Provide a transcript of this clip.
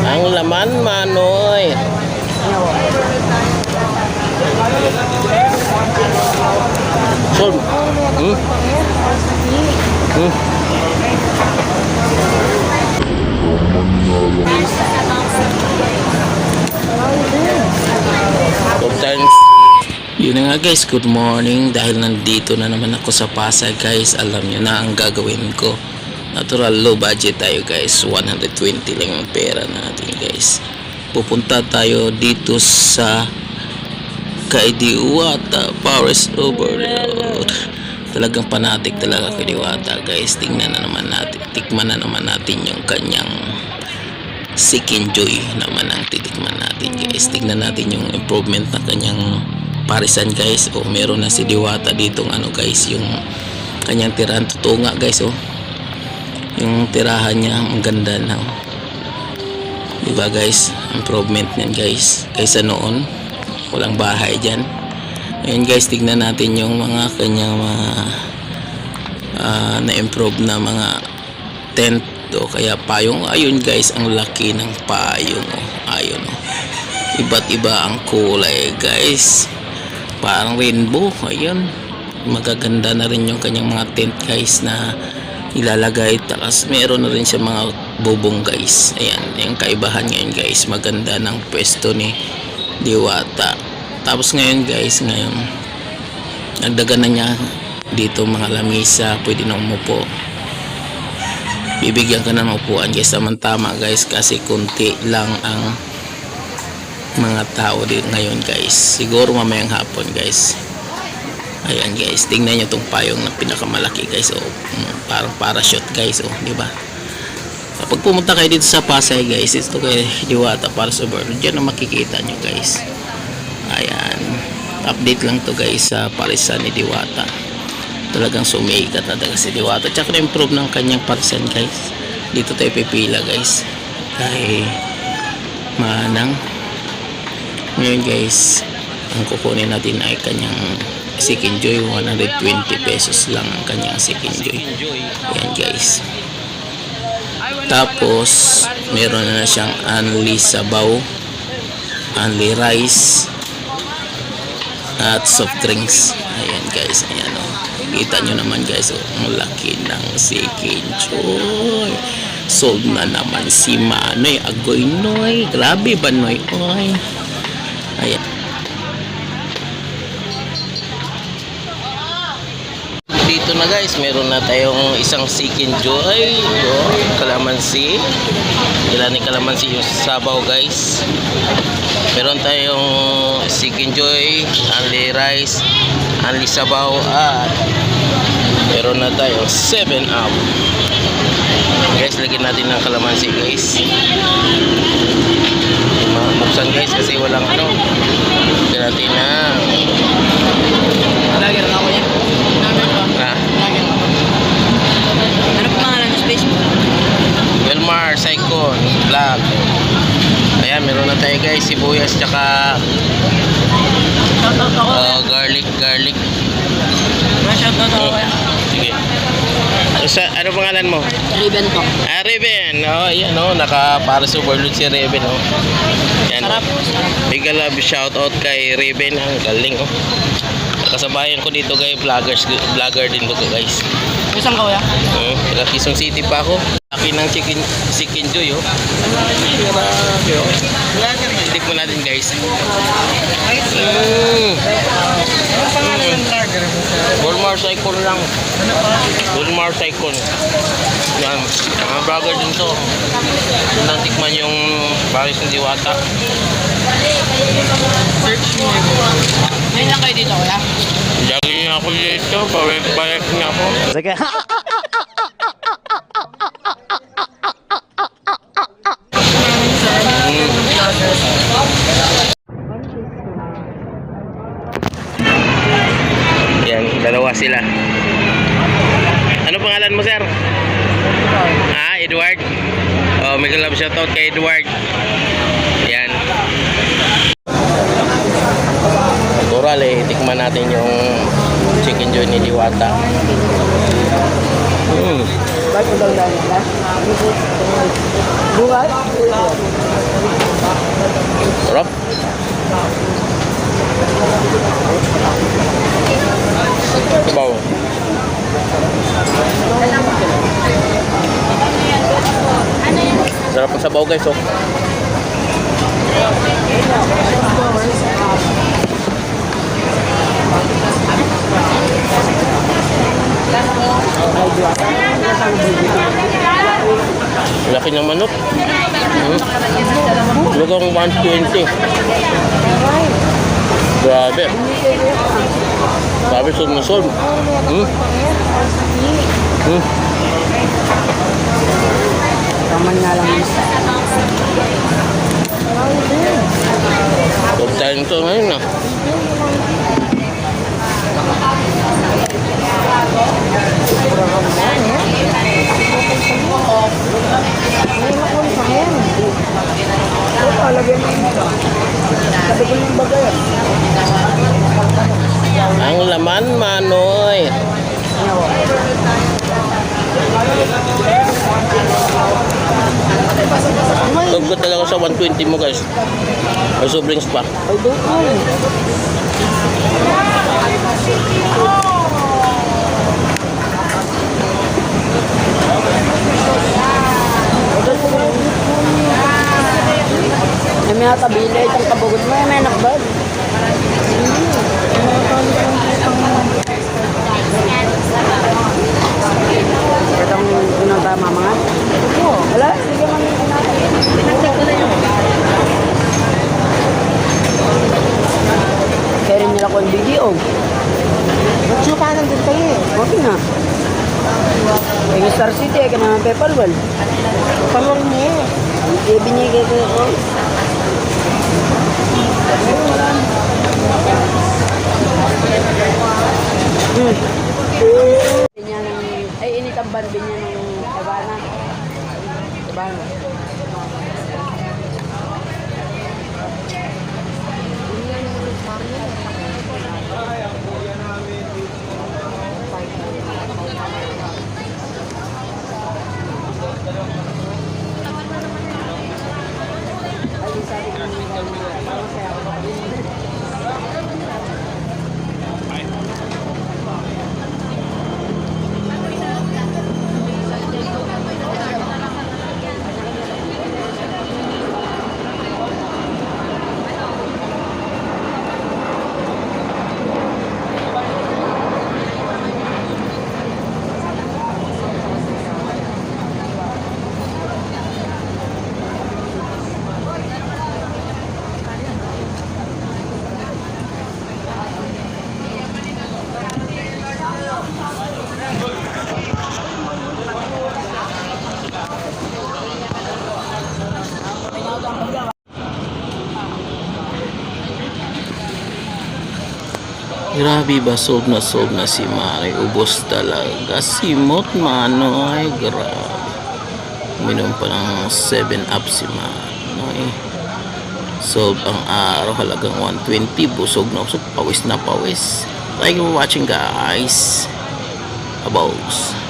Ang laman, Manoy. Sol. Hmm? Hmm? Good times. Yun na nga guys, good morning. Dahil nandito na naman ako sa Pasay guys, alam nyo na ang gagawin ko. Natural low budget tayo guys, 120 lang ang pera natin guys. Pupunta tayo dito sa Kaidiwata Forest Overload. Talagang panatik talaga kay Diwata guys. Tingnan na naman natin, tikman na naman natin yung kanyang and Joy naman ang titikman natin guys. Tingnan natin yung improvement ng kanyang parisan guys. O meron na si Diwata dito ano guys yung kanyang tirahan. Totoo nga guys oh. Yung tirahan niya ang ganda oh. Diba guys? Improvement niyan guys. Kaysa noon walang bahay dyan. Ayun guys, tignan natin yung mga kanyang mga ah, na-improve na mga tent o kaya payong ayun guys ang laki ng payong oh. ayun oh. iba't iba ang kulay guys parang rainbow ayun magaganda na rin yung kanyang mga tent guys na ilalagay tapos meron na rin siya mga bubong guys. Ayan yung kaibahan ngayon guys. Maganda ng pwesto ni Diwata. Tapos ngayon guys ngayon nagdagan na niya dito mga lamisa. Pwede na umupo. Bibigyan ka ng upuan guys. Tama guys kasi kunti lang ang mga tao din ngayon guys. Siguro mamayang hapon guys ayan guys. Tingnan nyo tong payong na pinakamalaki guys. Oh, mm, parang parachute guys. Oh di ba? Kapag pumunta kayo dito sa Pasay guys ito kay Diwata para sa bird dyan na makikita nyo guys. Ayan. Update lang to guys sa parisan ni Diwata. Talagang sumikat na talaga si Diwata. Tsaka na-improve ng kanyang parisan guys. Dito tayo pipila guys. Kay manang ngayon guys ang kukunin natin ay kanyang And Joy 120 pesos lang ang kanyang and Joy. Ayan guys. Tapos meron na siyang Anli Sabaw Anli Rice at soft drinks. Ayan guys. Ayan o kita nyo naman guys oh, ang laki ng Seeking Joy. Sold na naman si Manoy Agoy Noy. Grabe ba Noy? Oy. Ayan dito na guys. Meron na tayong isang Seeking Joy oh, kalamansi. Ilan ni kalamansi yung sabaw guys. Meron tayong Seeking Joy Anli Rice Anli Sabaw at meron na tayong 7 up. Guys lagyan natin ng kalamansi guys. Mabuksan guys kasi walang ano. Lagyan natin ng Vlogger ako yan. na Vlogger. Ano po pangalan ng Facebook? Wilmar Saicon Vlog ayan meron na tayo guys sibuyas tsaka uh, garlic garlic Oh, kaya. sige sa, ano pangalan mo? Ribbon po. Ah, Raven. Oh, ayan oh, naka para sa overload si Raven oh. Yan. Sarap. Big love shout out kay Raven, ang galing oh. Kasabayan ko dito kay vloggers, vlogger din ko guys. Isang ka kuya? Oh, taga Quezon City pa ako. Laki ng chicken chicken joy oh. Grabe oh. Titik mo natin guys. Mm. Walmart Cycle lang. Walmart Cycle. Yan. Mga vlogger din to. Doon lang tikman yung Paris ng Diwata. Search mo. Ngayon lang kayo dito kuya? Ako dito. Pawik-pawik nga ako. Sige. Yan, dalawa sila. Ano pangalan mo, sir? Ah, Edward. Oh, may love shoutout kay Edward. Yan. Natural eh, tikman natin yung chicken joy ni Diwata. Mm. Sarap. Sabaw. Sarap ang sabaw guys oh. Laki ng manok. Hmm. Lugang 120. Grabe. Grabe, solve. Hmm? Hmm? Kaman nga lang. Solve tayo nito ngayon ah. Ang laman, Manoy. Tugod talaga sa 120 mo guys. May sobrings pa. Ay, doon may natabili. Itong kabugod mo. Ay, may nakbag. Itong unang tama mga. Wala? Sige man yung Pinagtag ko na yun. Kaya rin nila kung video. Ba't siya parang din tayo eh? Okay na. Yung Star City, kaya naman Pepalwal. Pepalwal mo eh. Hindi binigay ko ko. Hmm. Binya ng, ay initamban binya ng Tabana. Tabana. Grabe ba, sold na sold na si Mari. Ubos talaga. Simot, Manoy. Grabe. Uminom pa ng 7 up si Manoy. Sold ang araw halagang 120. Busog na busog. Pawis na pawis. Thank you for watching guys. a boss.